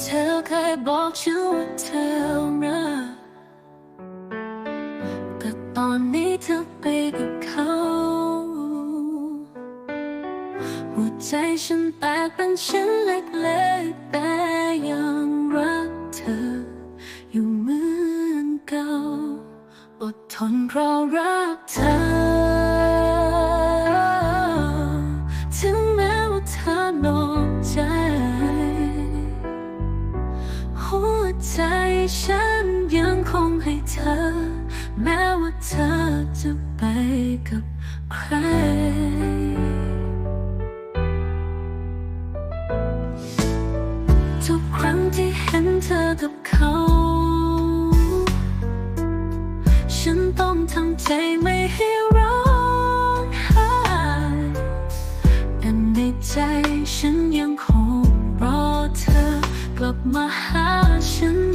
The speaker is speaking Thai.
เธอเคยบอกฉันว่าเธอรักแต่ตอนนี้เธอไปกับเขาหัวใจฉันแตกเป็นชิ้นเล็กๆแต่ยังรักเธอ อยู่เหมือนเก่าอดทนเพราะรักเธอ ฉันยังคงให้เธอ แม้ว่าเธอจะไปกับใคร ทุกครั้งที่เห็นเธอกับเขา ฉันต้องทำใจไม่ให้ร้องไห้แต่ในใจฉันยังคงรอเธอกลับมาหาฉันในวัน